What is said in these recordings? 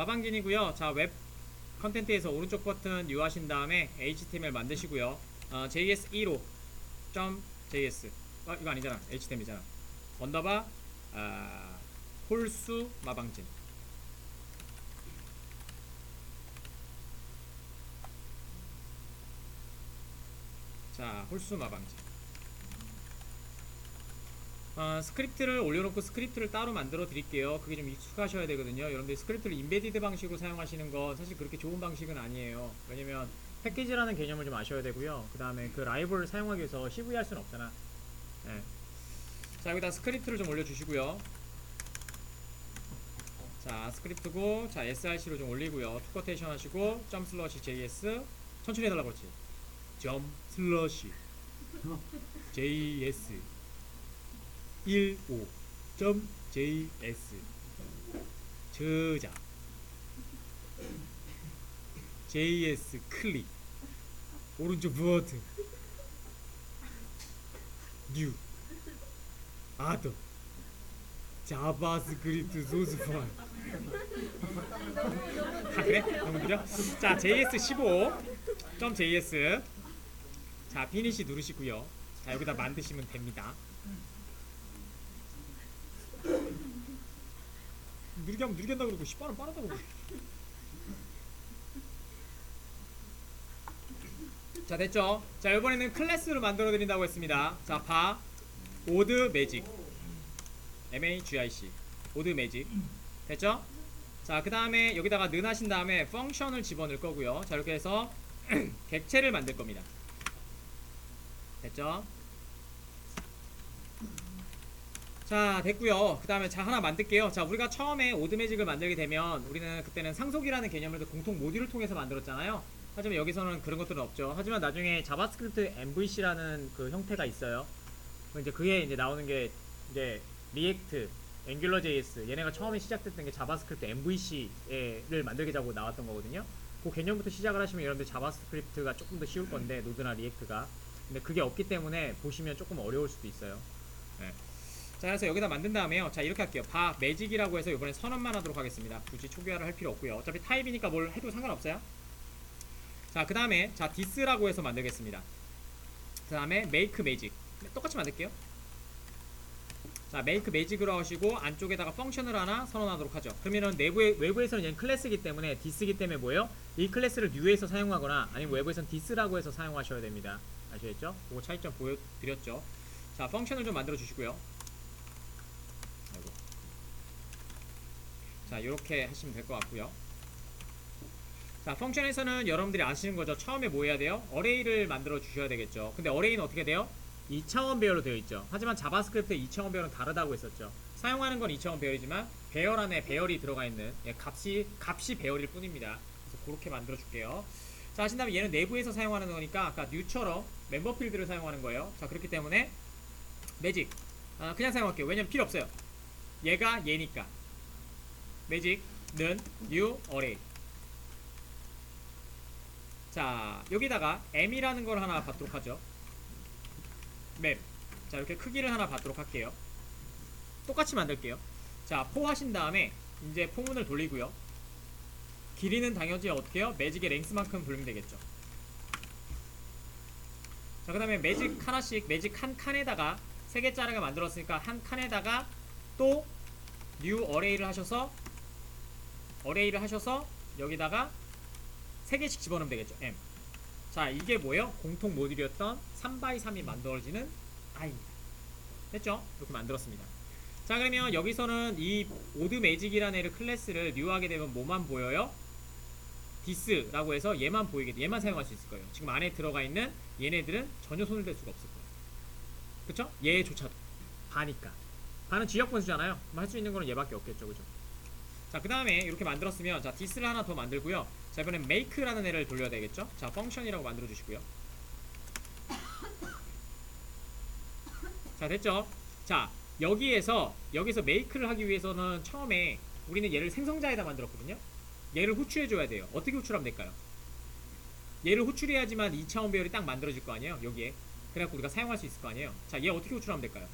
마방진이고요. 자, 웹 컨텐츠에서 오른쪽 버튼 뉴하신 다음에 HTML 만드시고요. 어, JS2로 점 JS. 어, 이거 아니잖아. HTML이잖아. 언더바 아, 홀수 마방진. 자, 홀수 마방진. 어, 스크립트를 올려놓고 스크립트를 따로 만들어 드릴게요. 그게 좀 익숙하셔야 되거든요. 여러분들 스크립트를 인베디드 방식으로 사용하시는 건 사실 그렇게 좋은 방식은 아니에요. 왜냐면 패키지라는 개념을 좀 아셔야 되고요. 그 다음에 그 라이브를 사용하기 위해서 CV 할 수는 없잖아. 네. 자, 여기다 스크립트를 좀 올려주시고요. 자, 스크립트고, 자, src로 좀 올리고요. 투커테이션 하시고, 점 슬러시 js. 천천히 해달라고 그랬지. 점 슬러시 js. 15.js 저장. js 클릭. 오른쪽 버튼. 뉴. 아더. 자바스크립트 소스 파일 아 그래? 너무 느려? 자 js 15.js 자 피니시 누르시고요. 자 여기다 만드시면 됩니다 느리게 하면 느리게 한다 그러고 씨발은 빠르다고 그러고. 자 됐죠? 자 이번에는 클래스를 만들어 드린다고 했습니다 자바 오드 매직 M-A-G-I-C 오드 매직 됐죠? 자 그 다음에 여기다가 는 하신 다음에 펑션을 집어넣을 거고요 자 이렇게 해서 객체를 만들 겁니다 됐죠? 자 됐고요. 그 다음에 자 하나 만들게요. 자 우리가 처음에 오드 매직을 만들게 되면 우리는 그때는 상속이라는 개념을 공통 모듈을 통해서 만들었잖아요. 하지만 여기서는 그런 것들은 없죠. 하지만 나중에 자바스크립트 MVC라는 그 형태가 있어요. 이제 그게 이제 나오는 게 이제 리액트 앵귤러 JS 얘네가 처음에 시작됐던 게 자바스크립트 MVC를 만들게 자고 나왔던 거거든요. 그 개념부터 시작을 하시면 여러분들 자바스크립트가 조금 더 쉬울 건데 노드나 리액트가. 근데 그게 없기 때문에 보시면 조금 어려울 수도 있어요. 네. 자 그래서 여기다 만든 다음에요. 자 이렇게 할게요. 바 매직이라고 해서 이번엔 선언만 하도록 하겠습니다. 굳이 초기화를 할 필요 없고요. 어차피 타입이니까 뭘 해도 상관없어요. 자 그 다음에 자 디스라고 해서 만들겠습니다. 그 다음에 메이크 매직 똑같이 만들게요. 자 메이크 매직으로 하시고 안쪽에다가 펑션을 하나 선언하도록 하죠. 그러면은 내부에 외부에서는 얘는 클래스이기 때문에 디스기 때문에 뭐예요? 이 클래스를 뉴에서 사용하거나 아니면 외부에서는 디스라고 해서 사용하셔야 됩니다. 아시겠죠? 그거 차이점 보여드렸죠. 자 펑션을 좀 만들어 주시고요 아이고. 자 이렇게 하시면 될 것 같고요. 자 펑션에서는 여러분들이 아시는 거죠. 처음에 뭐 해야 돼요? 어레이를 만들어 주셔야 되겠죠. 근데 어레이는 어떻게 돼요? 2차원 배열로 되어 있죠. 하지만 자바스크립트의 2차원 배열은 다르다고 했었죠. 사용하는 건 2차원 배열이지만 배열 안에 배열이 들어가 있는 예, 값이 값이 배열일 뿐입니다. 그래서 그렇게 만들어 줄게요. 자 하신 다음에 얘는 내부에서 사용하는 거니까 아까 뉴처럼 멤버 필드를 사용하는 거예요. 자 그렇기 때문에 매직 아, 그냥 사용할게요. 왜냐면 필요 없어요. 얘가 얘니까 매직는 new array 자 여기다가 m이라는 걸 하나 받도록 하죠. 맵. 자 이렇게 크기를 하나 받도록 할게요. 똑같이 만들게요. 자 포 하신 다음에 이제 포문을 돌리고요. 길이는 당연히 어떻게 해요? 매직의 랭스만큼 돌리면 되겠죠. 자 그 다음에 매직 하나씩 매직 한 칸에다가 세 개짜리가 만들었으니까 한 칸에다가 또 new 어레이를 하셔서 어레이를 하셔서 여기다가 세 개씩 집어넣으면 되겠죠 m 자 이게 뭐예요? 공통 모듈이었던 3x3이 만들어지는 i입니다 됐죠? 이렇게 만들었습니다 자 그러면 여기서는 이 오드 매직이라는 애를 클래스를 뉴하게 되면 뭐만 보여요? 디스라고 해서 얘만 보이게 돼 얘만 사용할 수 있을 거예요 지금 안에 들어가 있는 얘네들은 전혀 손을 댈 수가 없을 거예요 그쵸? 얘조차도 바니까 바는 지역 분수잖아요 할 수 있는 거는 얘밖에 없겠죠 그죠? 자 그 다음에 이렇게 만들었으면 자 디스를 하나 더 만들고요. 자 이번엔 make라는 애를 돌려야 되겠죠? 자 펑션이라고 만들어 주시고요. 자 됐죠? 자 여기에서 여기서 make를 하기 위해서는 처음에 우리는 얘를 생성자에다 만들었거든요. 얘를 호출해 줘야 돼요. 어떻게 호출하면 될까요? 얘를 호출해야지만 2차원 배열이 딱 만들어질 거 아니에요? 여기에. 그래갖고 우리가 사용할 수 있을 거 아니에요? 자 얘 어떻게 호출하면 될까요?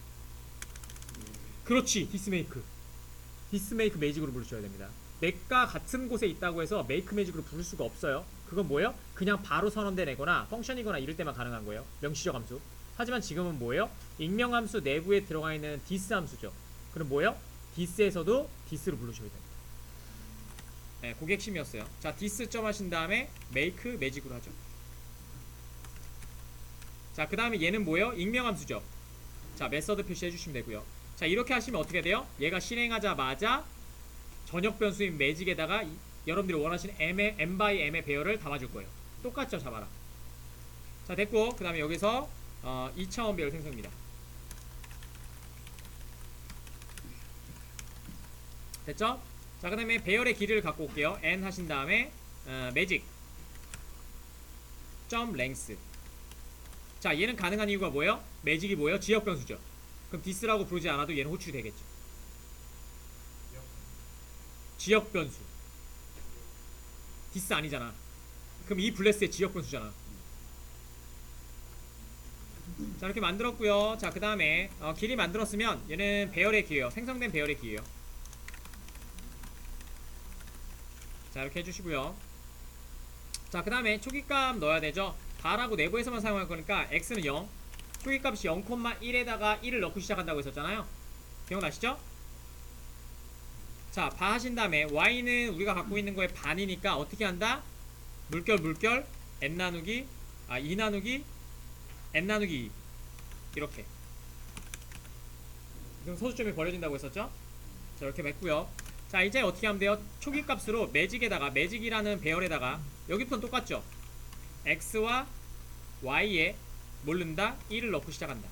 그렇지 디스메이크 디스메이크 매직으로 부르셔야 됩니다 맥과 같은 곳에 있다고 해서 메이크 매직으로 부를 수가 없어요. 그건 뭐예요? 그냥 바로 선언된 애거나 펑션이거나 이럴 때만 가능한 거예요. 명시적 함수. 하지만 지금은 뭐예요? 익명 함수 내부에 들어가 있는 디스 함수죠. 그럼 뭐예요? 디스에서도 디스로 부르셔야 됩니다. 네, 그게 핵심이었어요. 자, 디스 점 하신 다음에 메이크 매직으로 하죠. 자, 그 다음에 얘는 뭐예요? 익명 함수죠. 자, 메서드 표시해 주시면 되고요. 자, 이렇게 하시면 어떻게 돼요? 얘가 실행하자마자 전역 변수인 매직에다가 이- 여러분들이 원하시는 m의 m by m의 배열을 담아줄 거예요. 똑같죠, 잡아라. 자, 됐고 그 다음에 여기서 어, 2차원 배열 생성입니다. 됐죠? 자, 그 다음에 배열의 길이를 갖고 올게요. n 하신 다음에 어, 매직 점 랭스 자, 얘는 가능한 이유가 뭐예요? 매직이 뭐예요? 지역 변수죠. 그럼 디스라고 부르지 않아도 얘는 호출이 되겠죠. 지역 변수. 디스 아니잖아. 그럼 이 블레스의 지역 변수잖아. 자 이렇게 만들었고요. 자 그 다음에 어, 길이 만들었으면 얘는 배열의 기예요. 생성된 배열의 기예요. 자 이렇게 해주시고요. 자 그 다음에 초기값 넣어야 되죠. 바라고 내부에서만 사용할 거니까 x는 0 초기값이 0,1에다가 1을 넣고 시작한다고 했었잖아요. 기억나시죠? 자, 바 하신 다음에 y는 우리가 갖고 있는 거의 반이니까 어떻게 한다? 물결 물결 n 나누기 아 2 나누기 n 나누기 2 이렇게 그럼 소수점이 버려진다고 했었죠? 자 이렇게 맺고요 자 이제 어떻게 하면 돼요? 초기 값으로 매직에다가 매직이라는 배열에다가 여기부터는 똑같죠? x와 y에 모른다. 1을 넣고 시작한다.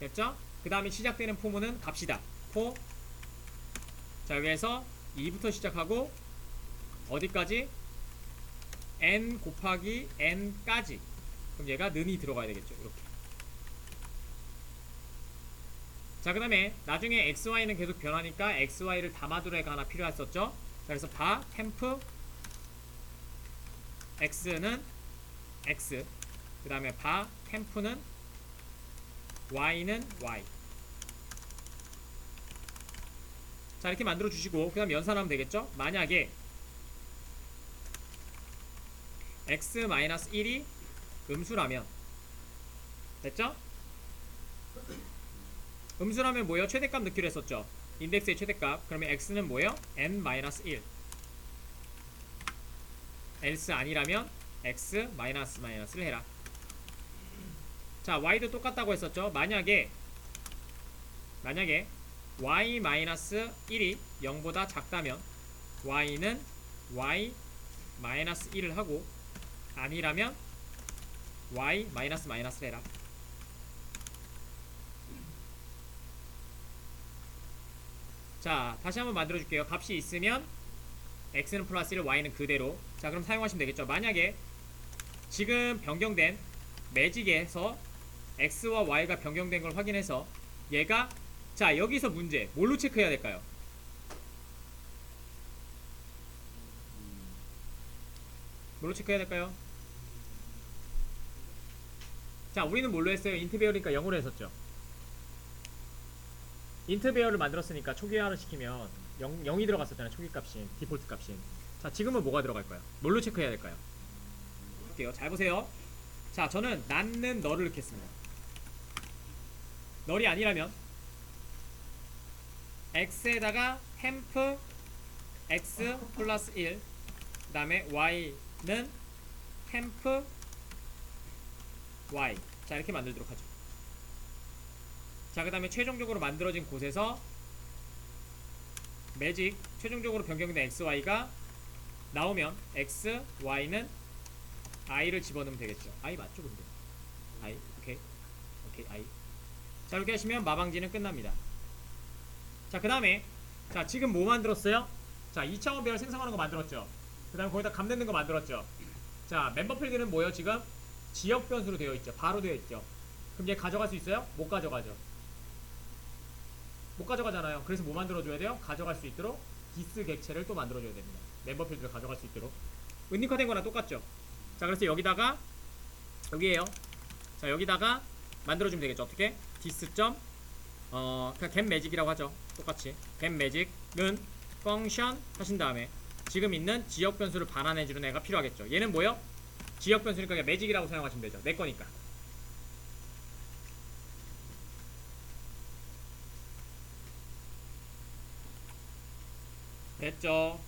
됐죠? 그 다음에 시작되는 포문은 갑시다. 포. 자 여기에서 2부터 시작하고 어디까지? n 곱하기 n까지. 그럼 얘가 는이 들어가야 되겠죠. 이렇게. 자 그 다음에 나중에 xy는 계속 변하니까 xy를 담아둘 애가 하나 필요했었죠? 자 그래서 바 템프 x는 x 그 다음에 바 템프는 y는 y 자 이렇게 만들어 주시고 그 다음 연산하면 되겠죠 만약에 x-1이 음수라면 됐죠? 음수라면 뭐예요? 최대값 넣기로 했었죠 인덱스의 최대값 그러면 x는 뭐예요? n-1 else 아니라면 x 마이너스 마이너스를 해라 자 y도 똑같다고 했었죠. 만약에 만약에 y 마이너스 1이 0보다 작다면 y는 y 마이너스 1을 하고 아니라면 y 마이너스 마이너스를 해라. 자 다시 한번 만들어 줄게요. 값이 있으면 x는 플러스 1 y는 그대로. 자 그럼 사용하시면 되겠죠. 만약에 지금 변경된 매직에서 x와 y가 변경된 걸 확인해서 얘가 자 여기서 문제 뭘로 체크해야 될까요? 뭘로 체크해야 될까요? 자 우리는 뭘로 했어요? 인트 배열이니까 0으로 했었죠 인트 배열을 만들었으니까 초기화를 시키면 0, 0이 들어갔었잖아요 초기 값인 디폴트 값인 자 지금은 뭐가 들어갈까요? 뭘로 체크해야 될까요? 볼게요 잘 보세요 자 저는 낳는 너를 넣겠습니다 널이 아니라면 x에다가 템프 x 플러스 1 그 다음에 y는 템프 y. 자 이렇게 만들도록 하죠. 자 그 다음에 최종적으로 만들어진 곳에서 매직 최종적으로 변경된 xy가 나오면 x, y는 i를 집어넣으면 되겠죠. i 맞죠 근데? i 오케이. 오케이 i 자 이렇게 하시면 마방지는 끝납니다. 자 그 다음에 자 지금 뭐 만들었어요? 자 2차원 배열 생성하는 거 만들었죠. 그 다음에 거기다 감 넣는 거 만들었죠. 자 멤버 필드는 뭐예요 지금? 지역 변수로 되어 있죠. 바로 되어 있죠. 그럼 얘 가져갈 수 있어요? 못 가져가죠. 못 가져가잖아요. 그래서 뭐 만들어줘야 돼요? 가져갈 수 있도록 디스 객체를 또 만들어줘야 됩니다. 멤버 필드를 가져갈 수 있도록. 은닉화된 거랑 똑같죠. 자 그래서 여기다가 여기에요. 자 여기다가 만들어주면 되겠죠. 어떻게? 디스 점 어, 그냥 겟 매직이라고 하죠. 똑같이. 겟 매직은 펑션 하신 다음에 지금 있는 지역 변수를 반환해주는 애가 필요하겠죠. 얘는 뭐요? 지역 변수니까 그냥 매직이라고 사용하시면 되죠. 내 거니까. 됐죠?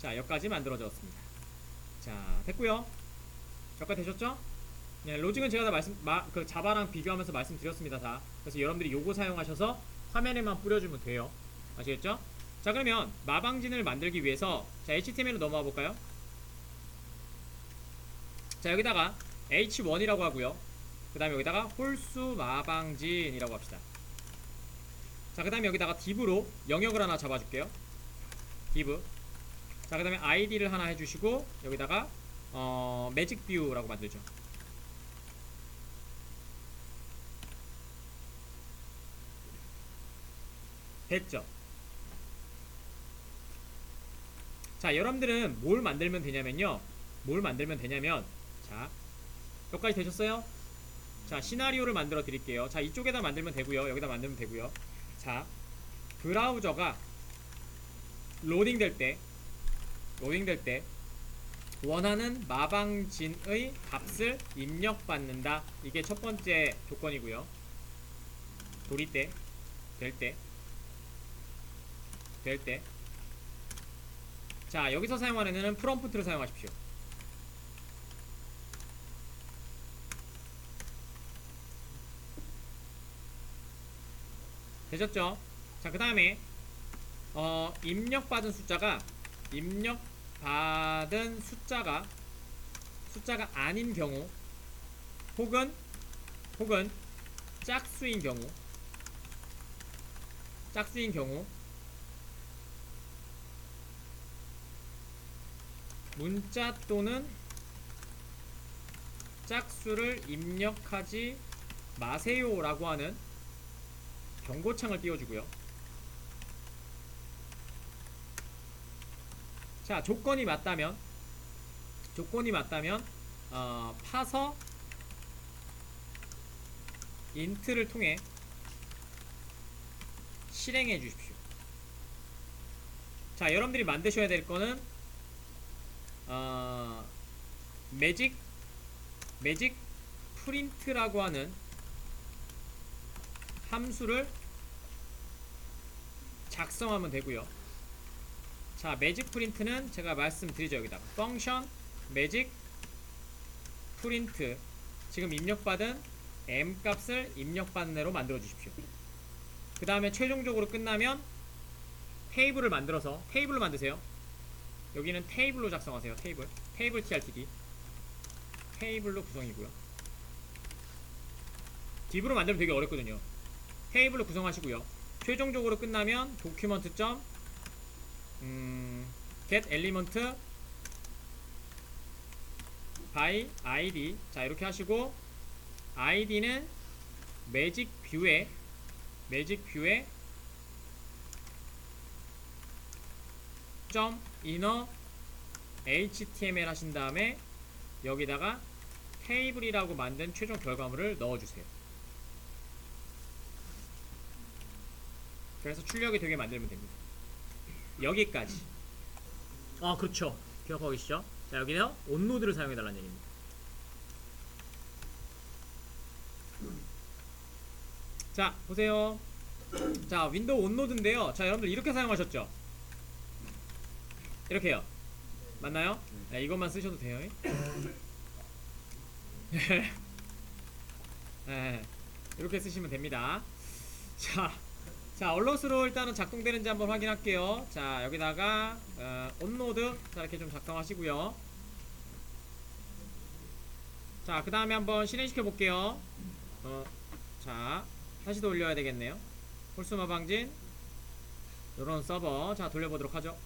자, 여기까지 만들어졌습니다. 자, 됐고요. 여기까지 되셨죠? 네, 로직은 제가 다 말씀, 마, 그 자바랑 비교하면서 말씀드렸습니다. 다. 그래서 여러분들이 요거 사용하셔서 화면에만 뿌려주면 돼요. 아시겠죠? 자, 그러면 마방진을 만들기 위해서 자, HTML로 넘어와 볼까요? 자, 여기다가 H1이라고 하고요. 그 다음에 여기다가 홀수 마방진이라고 합시다. 자, 그 다음에 여기다가 div로 영역을 하나 잡아줄게요. div. 자, 그 다음에 id를 하나 해주시고 여기다가 어, 매직 뷰라고 만들죠. 됐죠? 자, 여러분들은 뭘 만들면 되냐면요. 뭘 만들면 되냐면 자, 여기까지 되셨어요? 자, 시나리오를 만들어 드릴게요. 자, 이쪽에다 만들면 되고요. 여기다 만들면 되고요. 자, 브라우저가 로딩 될 때, 로딩 될 때, 원하는 마방진의 값을 입력받는다. 이게 첫 번째 조건이고요. 돌이 때, 될 때, 될 때. 자, 여기서 사용하는 애는 프롬프트를 사용하십시오. 되셨죠? 자, 그 다음에 어, 입력받은 숫자가 입력받은 숫자가 숫자가 아닌 경우 혹은 혹은 짝수인 경우 짝수인 경우 문자 또는 짝수를 입력하지 마세요라고 하는 경고창을 띄워주고요. 자 조건이 맞다면 조건이 맞다면 어, 파서 인트를 통해 실행해 주십시오. 자 여러분들이 만드셔야 될 거는 어, 매직 매직 프린트라고 하는 함수를 작성하면 되고요. 자, 매직 프린트는 제가 말씀드리죠 여기다가 펑션 매직 프린트 지금 입력받은 m 값을 입력받는 애로 만들어 주십시오. 그 다음에 최종적으로 끝나면 테이블을 만들어서 테이블로 만드세요. 여기는 테이블로 작성하세요. 테이블 테이블 trtd 테이블로 구성이고요. 딥으로 만들면 되게 어렵거든요. 테이블로 구성하시고요. 최종적으로 끝나면 도큐먼트 점 음, get element by id 자 이렇게 하시고 id는 매직 뷰에 매직 뷰에 점 inner html 하신 다음에 여기다가 테이블이라고 만든 최종 결과물을 넣어주세요. 그래서 출력이 되게 만들면 됩니다. 여기까지. 아 그렇죠. 기억하고 계시죠? 자 여기는 온노드를 사용해달라는 얘기입니다. 자 보세요. 자 윈도우 온노드인데요. 자 여러분들 이렇게 사용하셨죠? 이렇게요. 맞나요? 네, 이것만 쓰셔도 돼요. 네, 이렇게 쓰시면 됩니다. 자. 자 언로스로 일단은 작동되는지 한번 확인할게요 자 여기다가 어, 온노드 자 이렇게 좀 작성하시고요 자 그 다음에 한번 실행시켜 볼게요 어, 자 다시 돌려야 되겠네요 홀수마 방진 요런 서버 자 돌려보도록 하죠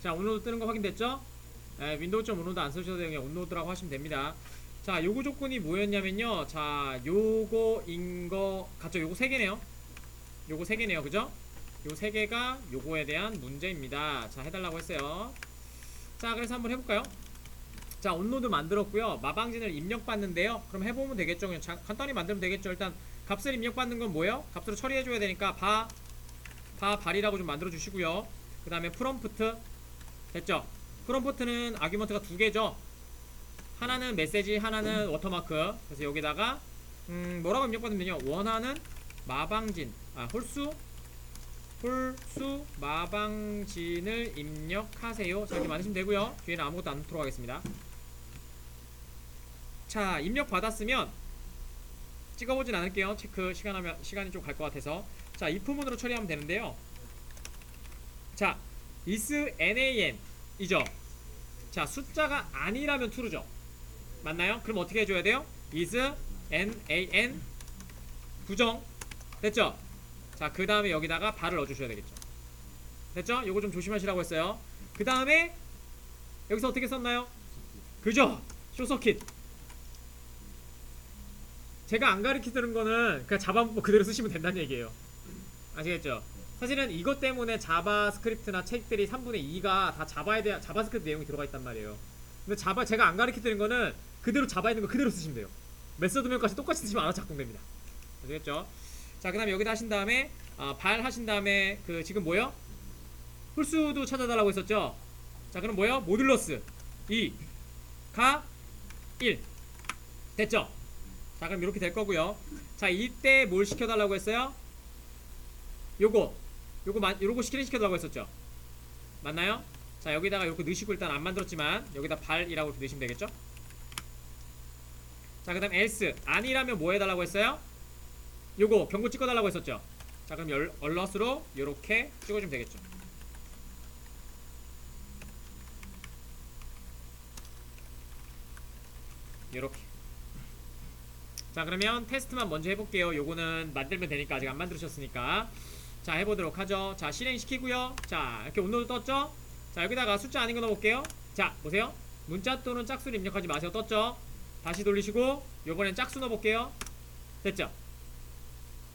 자 온로드 뜨는 거 확인됐죠? 에, 윈도우 좀 온로드 안 쓰셔도 그냥 온로드라고 하시면 됩니다. 자 요거 조건이 뭐였냐면요. 자 요거인 거 같죠? 요거 세 개네요. 요거 세 개네요. 그죠? 요 세 개가 요거에 대한 문제입니다. 자 해달라고 했어요. 자 그래서 한번 해볼까요? 자 온로드 만들었고요. 마방진을 입력받는데요. 그럼 해보면 되겠죠? 그냥 자, 간단히 만들면 되겠죠? 일단 값을 입력받는 건 뭐예요? 값으로 처리해줘야 되니까 바, 바 발이라고 좀 만들어 주시고요. 그 다음에 프롬프트 됐죠? 프롬프트는 아규먼트가 두 개죠. 하나는 메시지, 하나는 워터마크. 그래서 여기다가 음, 뭐라고 입력받으면 되냐? 원하는 마방진, 아 홀수, 홀수 마방진을 입력하세요. 자 이렇게 많으시면 되고요. 뒤에는 아무것도 안 넣도록 하겠습니다. 자 입력 받았으면 찍어보진 않을게요. 체크 시간 하면 시간이 좀 갈 것 같아서 자 if문으로 처리하면 되는데요. 자 is nan 이죠. 자 숫자가 아니라면 true죠. 맞나요? 그럼 어떻게 해줘야 돼요? is nan 부정 됐죠? 자 그 다음에 여기다가 발을 넣어주셔야 되겠죠. 됐죠? 요거 좀 조심하시라고 했어요. 그 다음에 여기서 어떻게 썼나요? 그죠? 쇼서킷 제가 안 가르치는 거는 그냥 자바문법 그대로 쓰시면 된다는 얘기예요. 아시겠죠? 사실은 이것 때문에 자바스크립트나 책들이 3분의 2가 다 자바에 대한 자바스크립트 내용이 들어가 있단 말이에요. 근데 자바 제가 안 가르치는 거는 그대로 자바에 있는 거 그대로 쓰시면 돼요. 메서드명까지 똑같이 쓰시면 알아서 작동됩니다. 아시겠죠? 자, 그다음에 여기다 하신 다음에 아, 발 하신 다음에 그 지금 뭐요? 홀수도 찾아달라고 했었죠. 자, 그럼 뭐요? 모듈러스 2 가 1 됐죠? 자 그럼 이렇게 될 거고요 자 이때 뭘 시켜달라고 했어요? 요거 요거 만 요거 시키는 시켜달라고 했었죠? 맞나요? 자 여기다가 요거 넣으시고 일단 안 만들었지만 여기다 발이라고 이렇게 넣으시면 되겠죠? 자그 다음 else. 아니라면 뭐 해달라고 했어요? 요거 경고 찍어달라고 했었죠? 자 그럼 열, 얼럿으로 요렇게 찍어주면 되겠죠? 요렇게. 자 그러면 테스트만 먼저 해볼게요. 요거는 만들면 되니까 아직 안 만들으셨으니까 자 해보도록 하죠. 자 실행시키고요. 자 이렇게 온도도 떴죠? 자 여기다가 숫자 아닌 거 넣어볼게요. 자 보세요. 문자 또는 짝수를 입력하지 마세요. 떴죠? 다시 돌리시고 요번엔 짝수 넣어볼게요. 됐죠?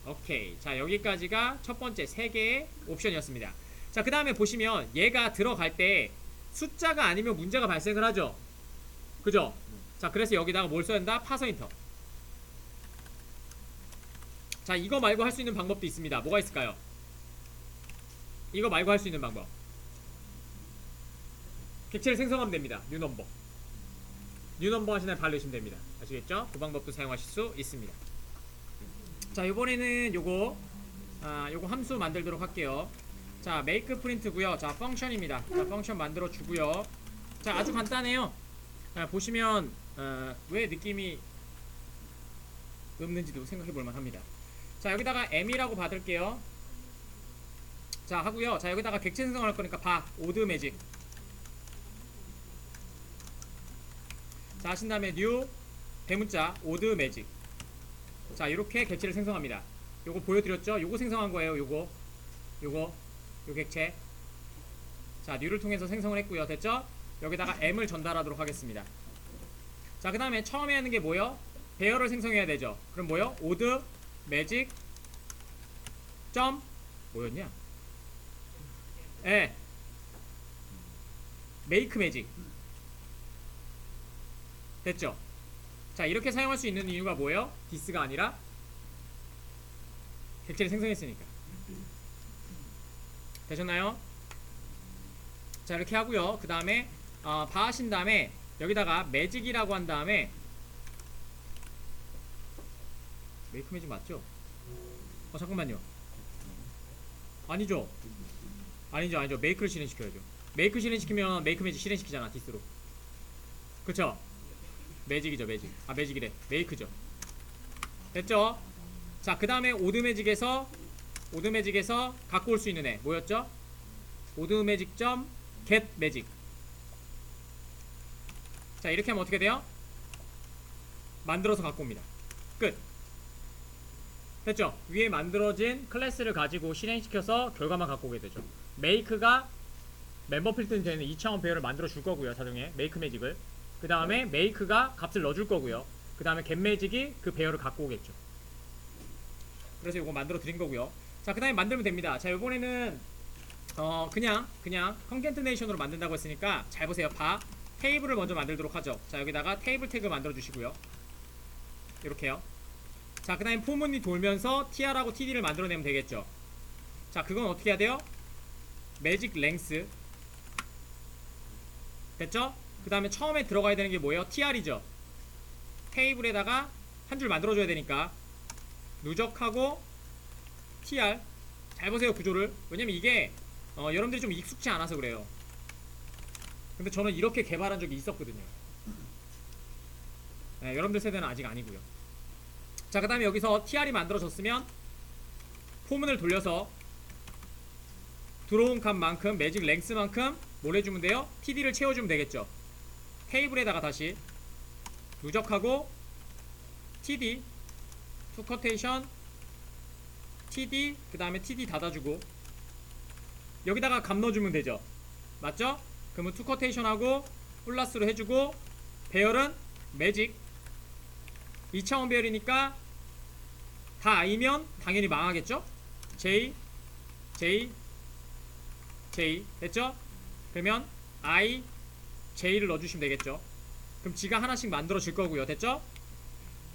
오케이. 자 여기까지가 첫 번째 세 개의 옵션이었습니다. 자 그 다음에 보시면 얘가 들어갈 때 숫자가 아니면 문제가 발생을 하죠. 그죠? 자 그래서 여기다가 뭘 써야 된다? 파서인터. 자 이거 말고 할 수 있는 방법도 있습니다. 뭐가 있을까요 이거 말고 할 수 있는 방법. 객체를 생성하면 됩니다. 뉴넘버. 뉴넘버 하시나요 발르시면 됩니다. 아시겠죠? 그 방법도 사용하실 수 있습니다. 자 이번에는 요거 아 요거 함수 만들도록 할게요. 자 메이크 프린트고요. 자 펑션입니다. 자 펑션 만들어 주고요. 자 아주 간단해요. 자, 보시면 어, 왜 느낌이 없는지도 생각해 볼 만 합니다. 자 여기다가 m이라고 받을게요 자 하고요. 자 여기다가 객체 생성할 거니까 바 오드 매직. 자 하신 다음에 new 대문자 오드 매직. 자 이렇게 객체를 생성합니다. 요거 보여드렸죠? 요거 생성한 거예요 요거. 요거 요 객체. 자 new를 통해서 생성을 했고요. 됐죠? 여기다가 m을 전달하도록 하겠습니다. 자 그 다음에 처음에 하는 게 뭐요? 배열을 생성해야 되죠. 그럼 뭐요? 오드 매직 점 뭐였냐? 예. 메이크 매직. 됐죠? 자, 이렇게 사용할 수 있는 이유가 뭐예요? 디스가 아니라 객체를 생성했으니까. 되셨나요? 자, 이렇게 하고요. 그 다음에 어, 바 하신 다음에 여기다가 매직이라고 한 다음에 메이크 매직 맞죠? 어 잠깐만요. 아니죠. 아니죠, 아니죠. 메이크를 실행시켜야죠. 메이크 실행시키면 메이크 매직 실행시키잖아, 디스로. 그쵸? 매직이죠, 매직. 아, 매직이래. 메이크죠. 됐죠? 자, 그 다음에 오드 매직에서, 오드 매직에서 갖고 올 수 있는 애. 뭐였죠? 오드 매직 점, get 매직. 자, 이렇게 하면 어떻게 돼요? 만들어서 갖고 옵니다. 끝. 됐죠? 위에 만들어진 클래스를 가지고 실행시켜서 결과만 갖고 오게 되죠. 메이크가 멤버 필드는 되는 2차원 배열을 만들어 줄 거고요. 자동에 메이크 매직을. 그 다음에 메이크가 값을 넣어 줄 거고요. 그 다음에 겟 매직이 그 배열을 갖고 오겠죠. 그래서 이거 만들어 드린 거고요. 자, 그 다음에 만들면 됩니다. 자, 이번에는 어 그냥 그냥 컨캔트네이션으로 만든다고 했으니까 잘 보세요. 바 테이블을 먼저 만들도록 하죠. 자, 여기다가 테이블 태그 만들어 주시고요. 이렇게요. 자, 그 다음에 포문이 돌면서 TR하고 TD를 만들어내면 되겠죠. 자, 그건 어떻게 해야 돼요? 매직 랭스. 됐죠? 그 다음에 처음에 들어가야 되는 게 뭐예요? TR이죠. 테이블에다가 한 줄 만들어줘야 되니까 누적하고 TR. 잘 보세요, 구조를. 왜냐면 이게 어, 여러분들이 좀 익숙치 않아서 그래요. 근데 저는 이렇게 개발한 적이 있었거든요. 네, 여러분들 세대는 아직 아니고요. 자, 그 다음에 여기서 TR이 만들어졌으면 포문을 돌려서 들어온 값만큼 매직 랭스만큼 뭘 해주면 돼요? TD를 채워주면 되겠죠. 테이블에다가 다시 누적하고 TD 투커테이션 TD 그 다음에 TD 닫아주고 여기다가 값 넣어주면 되죠. 맞죠? 그러면 투커테이션하고 플러스로 해주고 배열은 매직 2차원 배열이니까 다 I면 당연히 망하겠죠? J J J 됐죠? 그러면 I J를 넣어주시면 되겠죠? 그럼 G가 하나씩 만들어질 거고요 됐죠?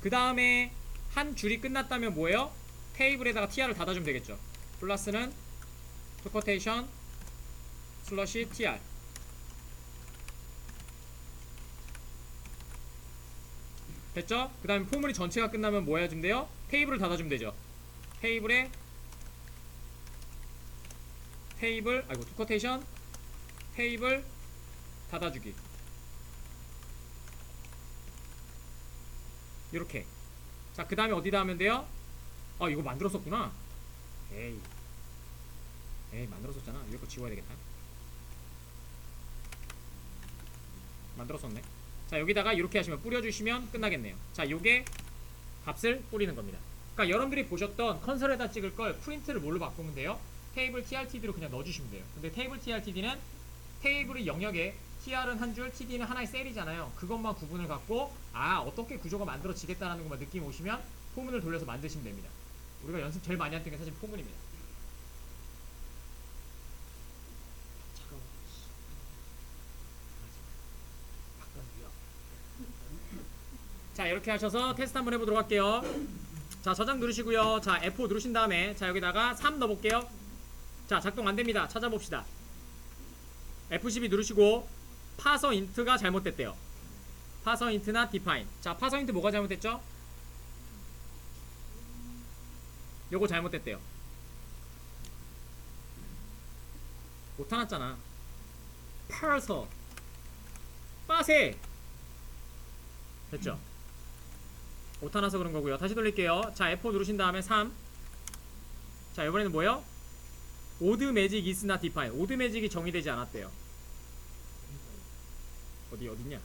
그 다음에 한 줄이 끝났다면 뭐예요? 테이블에다가 TR을 닫아주면 되겠죠 플러스는 투커테이션 슬러시 TR 됐죠? 그 다음에 포물이 전체가 끝나면 뭐 해주면 돼요? 테이블을 닫아주면 되죠 테이블에 테이블 아이고 투커테이션 테이블 닫아주기. 이렇게. 자 그 다음에 어디다 하면 돼요? 아 이거 만들었었구나. 에이. 에이 만들었었잖아. 이거 지워야 되겠다. 만들었었네. 자 여기다가 이렇게 하시면 뿌려주시면 끝나겠네요. 자 요게 값을 뿌리는 겁니다. 그러니까 여러분들이 보셨던 컨설에다 찍을 걸 프린트를 뭘로 바꾸면 돼요? 테이블 TRTD로 그냥 넣어주시면 돼요. 근데 테이블 TRTD는 테이블의 영역에 TR은 한 줄, TD는 하나의 셀이잖아요. 그것만 구분을 갖고 아 어떻게 구조가 만들어지겠다라는 것만 느낌 오시면 포문을 돌려서 만드시면 됩니다. 우리가 연습 제일 많이 했던 게 사실 포문입니다. 자 이렇게 하셔서 테스트 한번 해보도록 할게요. 자 저장 누르시고요. 자 F5 누르신 다음에 자 여기다가 3 넣어볼게요 자 작동 안됩니다 찾아봅시다 F12 누르시고 파서 인트가 잘못됐대요 파서 인트나 디파인 자 파서 인트 뭐가 잘못됐죠? 요거 잘못됐대요 못타났잖아 파서 빠세 됐죠? 오타나서 그런 거고요. 다시 돌릴게요. 자, F4 누르신 다음에 3. 자, 이번에는 뭐예요? 오드 매직 이스나 디파인. 오드 매직이 정의되지 않았대요. 어디 어딨냐?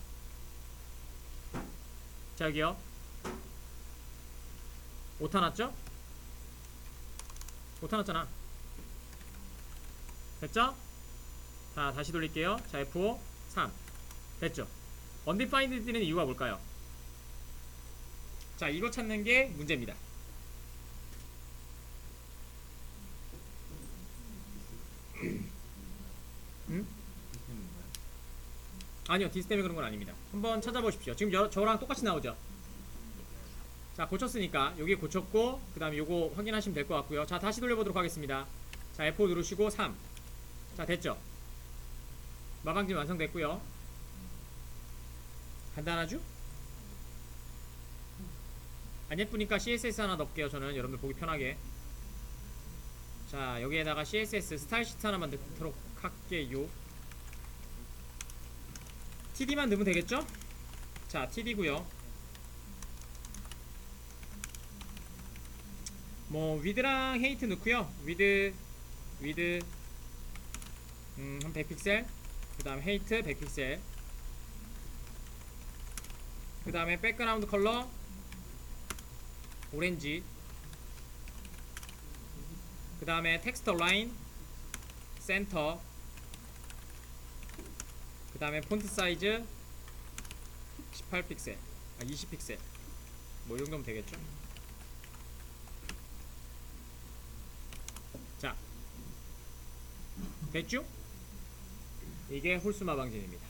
자, 여기요. 오타 났죠? 오타 났잖아. 됐죠? 자, 다시 돌릴게요. 자, F5 3. 됐죠? 언디파인드 뜨는 이유가 뭘까요? 자, 이거 찾는 게 문제입니다. 아니요, 디스 때문에 그런 건 아닙니다. 한번 찾아보십시오. 지금 여, 저랑 똑같이 나오죠? 자, 고쳤으니까 여기 고쳤고 그 다음에 요거 확인하시면 될 것 같고요. 자, 다시 돌려보도록 하겠습니다. 자, F5 누르시고 3. 자, 됐죠? 마방진 완성됐고요. 간단하죠? 안 예쁘니까 CSS 하나 넣을게요 저는 여러분들 보기 편하게 자 여기에다가 CSS 스타일 시트 하나 만들도록 할게요 TD만 넣으면 되겠죠? 자 TD고요. 뭐 위드랑 헤이트 넣고요. 위드 위드 음 한 100픽셀. 그 다음 헤이트 100픽셀. 그 다음에 백그라운드 컬러 오렌지. 그 다음에 텍스트 라인 센터 그 다음에 폰트 사이즈 18픽셀. 아 20픽셀. 뭐 이정도면 되겠죠? 자. 됐죠? 이게 홀수마 방진입니다